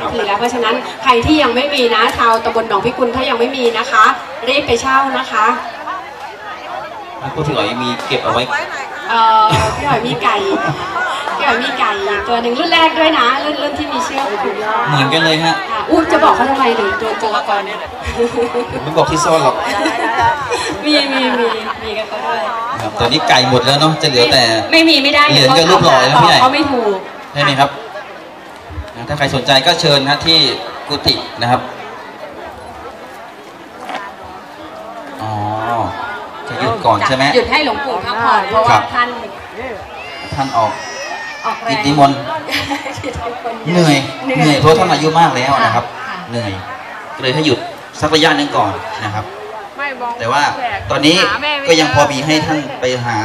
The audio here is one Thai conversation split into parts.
นาทีแล้วเพราะฉะนั้นใครที่ยังไม่มีนะชาวตำบลหนองพิกุลถ้ายังไม่มีนะคะ รีบไปเช่านะคะพูดถึงอ๋อยมีเก็บเอาไว้เอ่อพี่หอยมีไก่พี่หอยมีไก่ตัวหนึ่งรุ่นแรกด้วยนะ รุ่นรุ่นที่มีเชือกผูกคอเหมือนกันเลยฮะค่ะอู้จะบอกเขาทำไมหรือโดนโจรกรเนี่ยไม่บอกที่ซ่อนหรอกมีมีมีมีกันเขาด้วยครับตอนนี้ไก่หมดแล้วเนาะจะเหลือแต่ ไม่มีไม่ได้เหรียญกับรูปหล่อนะพี่ใหญ่เขาไม่ถูกใช่ไหมครับนะ ถ้าใครสนใจก็เชิญนะที่กุฏินะครับอ๋อจะหยุดก่อนใช่ไหมหยุดให้หลวงปู่พักผ่อนเพราะครัว่าบ ท่านท่านออกออกแรกิงจนิมนต์เหนื่อยเหนื่อยเพราะท่านอายุมากแล้วนะครับค่ะเหนื่อยก็เลยให้หยุดสักระยะหนึ่งก่อนนะครับ ไม่มองแต่ว่าแขกตอนนี้หาแม่ไม่ก็ยังเจพอมีให้ท่านไปหา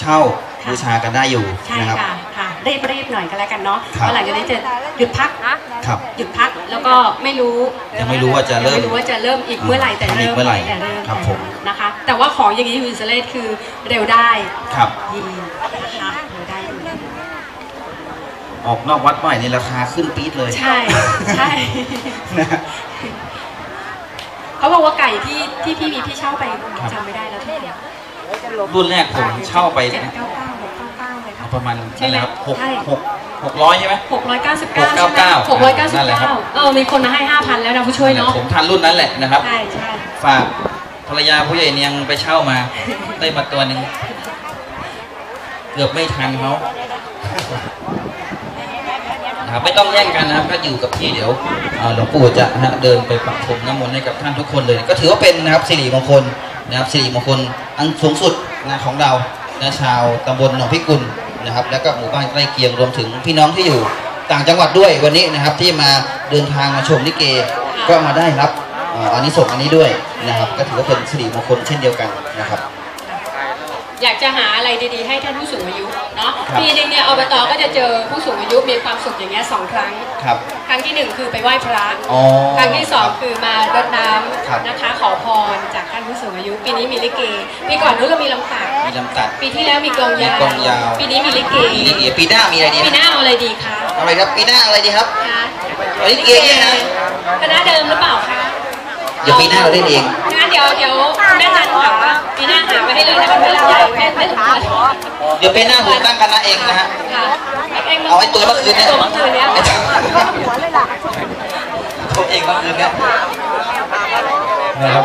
เช่าบูชากันได้อยู่ใช่นะครับ ค่ะค่ะ รีบรีบหน่อยก็แล้วกันเนาะครับเพราะหลังจากนี้จะหยุดพักฮะครับ หยุดพักแล้วก็ไม่รู้ยังไม่รู้ว่าจะเริ่มยังไม่รู้ว่าจะเริ่มอีกเมื่อไหร่แต่ทำอีเริ่กมเมื่อไหร่แต่เริ่มครับผม นะคะ แต่ว่าของอย่างนี้วินเซเลสคือเร็วได้ครับ ดีนะคะเร็วได้ดีออกนอกวัดใหม่ในราคาขึ้นปี๊ดเลยใช่ใช่ นะเขาบอกว่าไก่ที่ที่พี่มีพี่เช่าไปครับ จำไม่ได้แล้วที่ไหนรุ่นแรกผมเช่าไปเจ็ดเก้าเก้าหกเก้า เก้าเลยค่ะประมาณใช่นั่นไหมแหละครับหกใช่ หกหกร้อยใช่ไหมหกร้อยเก้าสิบเก้า699หกร้อยเก้าสิบนั่นแหละครับเก้าเออมีคนมาให้ห้าพันแล้วนะผู้ช่วยเนาะ ผมทันรุ่นนั้นแหละนะครับ ใช่ใช่ฝากภรรยาผู้ใหญ่เนียงไปเช่ามา ได้มาตัวหนึ่งเกือบไม่ทันเขานะครับไม่ต้องแย่งกันนะครับ ก็อยู่กับที่เดี๋ยวเอ่อหลวงปู่จะนะฮะเดินไปปักพรมน้ำมนต์ให้กับท่านทุกคนเลย ก็ถือว่าเป็นนะครับสิริมงคลนะครับสิริมงคลอันสูงสุดนะของเรา นะชาวตำบลหนองพิกุลนะครับ แล้วก็หมู่บ้านใกล้เคียงรวมถึงพี่น้องที่อยู่ต่างจังหวัดด้วยวันนี้นะครับที่มาเดินทางมาชมลิเกก็มาได้รับอันนี้ส่งอันนี้ด้วยนะครับ ก็ถือว่าเป็นสิริมงคลเช่นเดียวกันนะครับ อยากจะหาอะไรดีๆให้ ครับปีหนึงเนี่ยอบตก็จะเจอผู้สูงอายุมีความสุขอย่างเงี้ยสองครั้ง ครับ ครั้งที่หนึ่งคือไปไหว้พระ อ๋อครั้งที่สองครับคือมารดน้ครับำนะคะขอพรจากท่านผู้สูงอายุ ปีนี้มีลิเก ปีก่อนนู้นเรามีลำตัด มีลำตัด ปีที่แล้วมีกลองยาว มีกลองยาว ปีนี้มีลิเก มีลิเกปีหน้ามีอะไรดีปีหน้าเอาอะไรดีคะอะไรครับปีหน้าอะไรดีครับ คะเอาลิเกเนี่ยนะ คณะเดิมหรือเปล่าคะ เดี๋ยวปีหน้าเราเล่นเอง งั้นเดี๋ยวเดี๋ยวแม่นันค่ะปีหน้าหาไว้ให้เลยนะคะไม่ลำใหญ่แม่ไม่ถึงก่อนเดี๋ยวปีหน้าผมตั้งคณะเองนะฮะ ค่ะงเอาไอ้ตัวเมื่อคืนเนี่ยตัวเมื่อคืนเนี่ยไอ้ตัวตัวเองเมื่อคืนเนี่ยนะครับ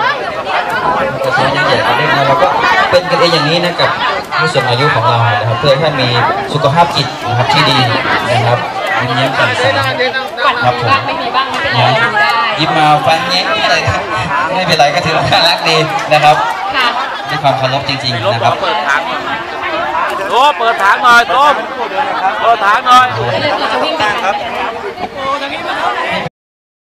แต่ตัวยังใหญ่กว่าเล็กน้อยเราก็เป็นกันเองอย่างนี้นะกับผู้สูงอายุของเรานะครับเพื่อให้ท่านมีสุขภาพจิตนะครับที่ดีนะครับ ยิ้มแย้มแจ่มใสก่นครับผมไม่มีบ้างไม่เป็นไรได้ยิ้มมาฟันแง่อะไรครับไม่เป็นไรก็ถือว่าน่ารักดีนะครับค่ะด้วยความเคารพจริงๆนะครับเปิดทางหน่อยโอ้เปิดทางหน่อยต้มเปิดทางหน่อยเรา